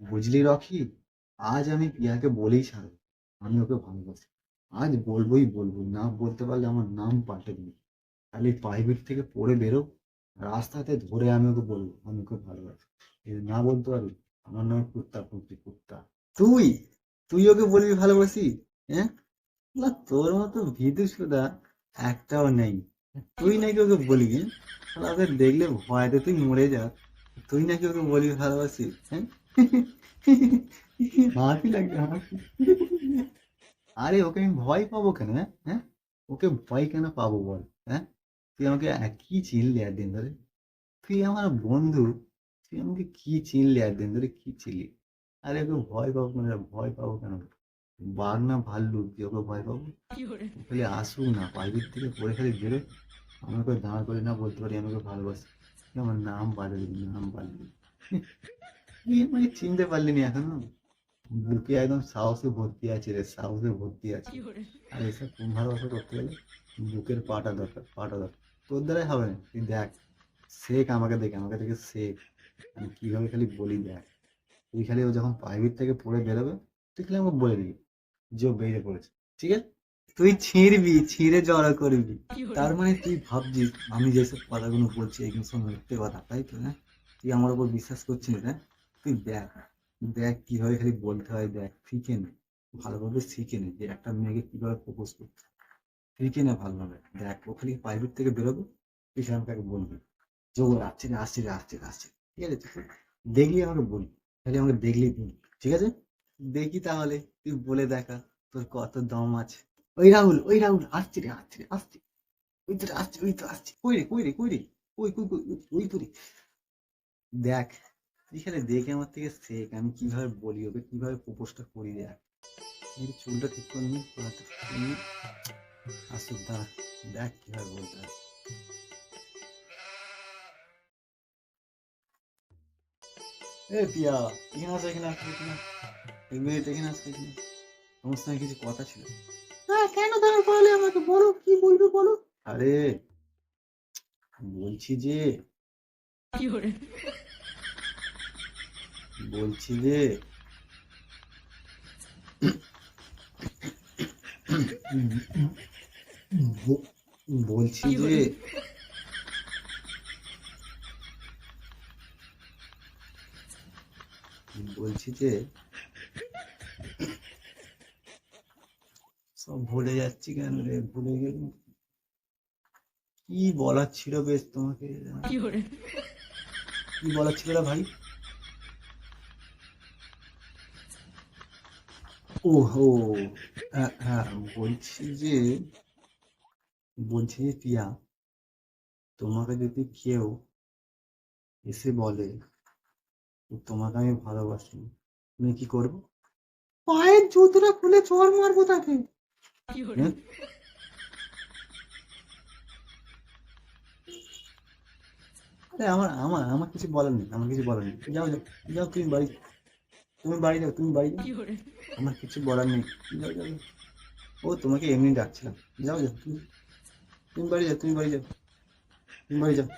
বুঝলি রকি? আজ আমি পিয়াকে বলেই ছাড়বো। আমি ওকে ভালোবাসি আজ বলবোই বলব, না বলতে পারলে আমার নাম পাল্টে দিবি। খালি প্রাইভেট থেকে পড়ে বেরো, রাস্তাতে ধরে আমি ওকে বলব, আমি ওকে ভালোবাসি। না বলতে পারবি? আমার নাম কুত্তা, কুত্তি, কুত্তা। তুই? তুই ওকে বলবি ভালোবাসি? হ্যাঁ? না, তোর মতো ভীতু সুদা একটাও নেই। তুই নাকি ওকে বলবি? ওকে দেখলে ভয়তে তুই মরে যা। তুই নাকি ওকে বলবি ভালোবাসি? হ্যাঁ? হাসি লাগছে হাসি আরে, ওকে আমি ভয় পাবো কেন হ্যাঁ? হ্যাঁ? ওকে ভয় কেন পাবো বল হ্যাঁ? তুই আমাকে এক- কি চিনলি একদিন ধরে? তুই আমার বন্ধু, তুই আমাকে কি চিনলি একদিন ধরে? কি চিনলি? আরে, ওকে ভয় পাবো কেন ভয় পাবো কেন? বাঘ না ভাল্লুক, তুই ওকে ভয় পাবো? খালি আসুক না প্রাইভেট থেকে পড়ে খালি বেরো আমি ওকে দাঁড় করে না বলতে পারি, আমি ওকে ভালোবাসি। আমার নাম দিবি নাম পাল্টে আমাকে চিনতে পারলি না এখনও। বুকে একদম সাহসে ভর্তি আছে রে সাহসে ভর্তি আছে। আর এসব ভালোবাসা করতে গেলে বুকের পাটা দরকার পাটা দরকার। তোর দ্বারাই হবে না। তুই দেখ শেখ আমাকে দেখে আমাকে দেখে শেখ। আমি কীভাবে খালি বলি দেখ। তুই খালি ও যখন প্রাইভেট থেকে পড়ে বেরোবে তুই খালি আমাকে বলে দিবি যে ও বেরিয়ে পড়েছে ঠিক আছে? তুই ছিঁড়বি ছিঁড়ে জড়ো করবি। তার মানে তুই ভাবছিস আমি যেসব কথাগুলো বলছি এগুলো সব মিথ্যে কথা তাই তো না তুই আমার উপর বিশ্বাস করছিস না তুই দেখ দেখ কীভাবে খালি বলতে হয়, দেখ শিখে নে, ভালোভাবে শিখে নে যে একটা মেয়েকে কীভাবে প্রপোজ করতে শিখে নে ভালোভাবে। দেখ, ও খালি প্রাইভেট থেকে বেরোবে তুই সেখানে তাকে বলবি, যে ও আসছে আসছে আসছে আসছে ঠিক আছে? দেখলি আমাকে বলবি খালি আমাকে দেখলি ঠিক আছে? দেখি তাহলে, তুই বলে দেখা, তোর কত দম আছে। ওই রাহুল ওই রাহুল, আসছে রে আসছে রে, আসছে। ওই তো, আসছে, ওই তো, আসছে। কই রে কই রে কই রে? ওই কই কই, ওই- রে। দেখ তুই খালি দেখে আমার থেকে শেখ আমি কীভাবে বলি ওকে কীভাবে প্রপোজটা করি দেখ। এই চুলটা ঠিক করে নি আসুক দাঁড়া দেখ কীভাবে বলতে হয়। এ পিয়া এখানে আসো এখানে আসো এখানে। এক মিনিট এখানে আসো এখানে। তোমার সঙ্গে কিছু কথা ছিল? হ্যাঁ কেন দাঁড়া করালে আমাকে? বলো কি বলবে বলো? আরে বলছি যে বলছি যে বলছি যে বলছি যে সব ভুলে যাচ্ছি কেন রে ভুলে গেল কি বলার ছিল বেশ তোমাকে? কি বলার ছিল রে ভাই? ও হো হ্যাঁ হ্যাঁ বলছি যে বলছি যে টিয়া তোমাকে যদি কেউ এসে বলে তোমাকে আমি ভালোবাসি তুমি কি করব? পায়ের জুতোটা খুলে চর মারবো তাকে। হ্যাঁ? আমার আমার আমার কিছু বলার নেই আমার কিছু বলার নেই। যাও যাও যাও তুমি বাড়ি তুমি বাড়ি যাও তুমি বাড়ি যাও। আমার কিছু বলার নেই। যাও যাও। ও তোমাকে এমনি ডাকছিলাম। যাও যাও তুমি তুমি বাড়ি যাও তুমি বাড়ি যাও। তুমি বাড়ি যাও।